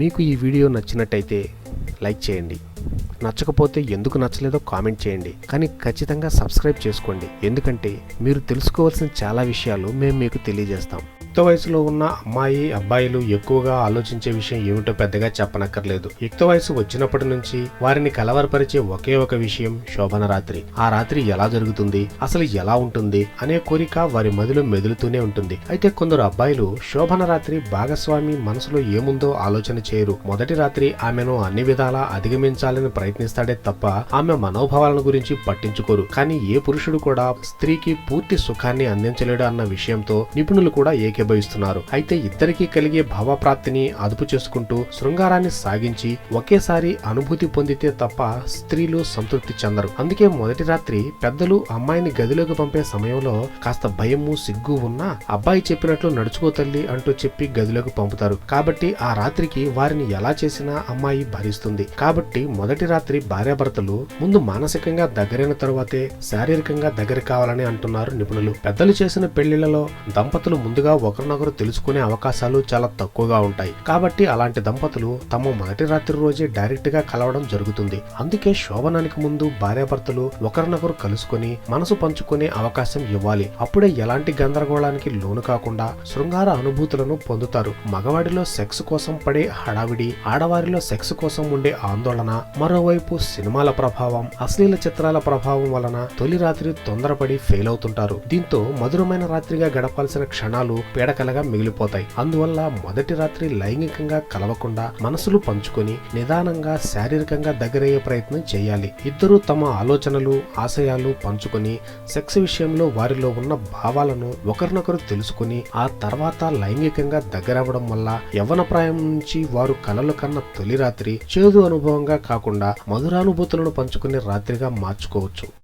మీకు ఈ వీడియో నచ్చినట్టయితే లైక్ చేయండి. నచ్చకపోతే ఎందుకు నచ్చలేదో కామెంట్ చేయండి. కానీ ఖచ్చితంగా సబ్స్క్రైబ్ చేసుకోండి. ఎందుకంటే మీరు తెలుసుకోవాల్సిన చాలా విషయాలు మేము మీకు తెలియజేస్తాం. యుక్త వయసులో ఉన్న అమ్మాయి అబ్బాయిలు ఎక్కువగా ఆలోచించే విషయం ఏమిటో పెద్దగా చెప్పనక్కర్లేదు. యుక్త వయసు వచ్చినప్పటి నుంచి వారిని కలవరపరిచే ఒకే ఒక విషయం శోభన రాత్రి. ఆ రాత్రి ఎలా జరుగుతుంది అసలు ఎలా ఉంటుంది అనే కోరిక వారి మదిలో మెదులుతూనే ఉంటుంది. అయితే కొందరు అబ్బాయిలు శోభన రాత్రి భాగస్వామి మనసులో ఏముందో ఆలోచన చేయరు. మొదటి రాత్రి ఆమెను అన్ని విధాలా అధిగమించాలని ప్రయత్నిస్తాడే తప్ప ఆమె మనోభావాలను గురించి పట్టించుకోరు. కానీ ఏ పురుషుడు కూడా స్త్రీకి పూర్తి సుఖాన్ని అందించలేడు అన్న విషయంతో నిపుణులు కూడా ఏకీభవిస్తున్నారు అయితే ఇద్దరికీ కలిగే భావప్రాప్తిని అదుపు చేసుకుంటూ శృంగారాన్ని సాగించి ఒకేసారి అనుభూతి పొందితే తప్ప స్త్రీలు సంతృప్తి చెందరు. అందుకే మొదటి రాత్రి పెద్దలు అమ్మాయిని గదిలోకి పంపే సమయంలో కాస్త భయము సిగ్గు ఉన్నా అబ్బాయి చెప్పినట్లు నడుచుకో తల్లి అంటూ చెప్పి గదిలోకి పంపుతారు. కాబట్టి ఆ రాత్రికి వారిని ఎలా చేసినా అమ్మాయి భరిస్తుంది. కాబట్టి మొదటి రాత్రి భార్యాభర్తలు ముందు మానసికంగా దగ్గరైన తరువాతే శారీరకంగా దగ్గర కావాలని అంటున్నారు నిపుణులు. పెద్దలు చేసిన పెళ్ళిళ్ళలో దంపతులు ముందుగా ఒకరినొకరు తెలుసుకునే అవకాశాలు చాలా తక్కువగా ఉంటాయి. కాబట్టి అలాంటి దంపతులు తమ మొదటి రాత్రి రోజే డైరెక్ట్గా కలవడం జరుగుతుంది. అందుకే శోభనానికి ముందు భార్యాభర్తలు ఒకరినొకరు కలుసుకొని మనసు పంచుకునే అవకాశం ఇవ్వాలి. అప్పుడే ఎలాంటి గందరగోళానికి లోను కాకుండా శృంగార అనుభూతులను పొందుతారు. మగవాడిలో సెక్స్ కోసం పడే హడావిడి ఆడవారిలో సెక్స్ కోసం ఉండే ఆందోళన మరోవైపు సినిమాల ప్రభావం అశ్లీల చిత్రాల ప్రభావం వలన తొలి రాత్రి తొందరపడి ఫెయిల్ అవుతుంటారు. దీంతో మధురమైన రాత్రిగా గడపాల్సిన క్షణాలు పీడకలగా మిగిలిపోతాయి. అందువల్ల మొదటి రాత్రి లైంగికంగా కలవకుండా మనసులు పంచుకొని నిదానంగా శారీరకంగా దగ్గరయ్యే ప్రయత్నం చేయాలి. ఇద్దరూ తమ ఆలోచనలు ఆశయాలు పంచుకొని సెక్స్ విషయంలో వారిలో ఉన్న భావాలను ఒకరినొకరు తెలుసుకుని ఆ తర్వాత లైంగికంగా దగ్గరవ్వడం వల్ల యవ్వన ప్రాయం నుంచి వారు కలలు కన్న తొలి రాత్రి చేదు అనుభవంగా కాకుండా మధురానుభూతులను పంచుకునే రాత్రిగా మార్చుకోవచ్చు.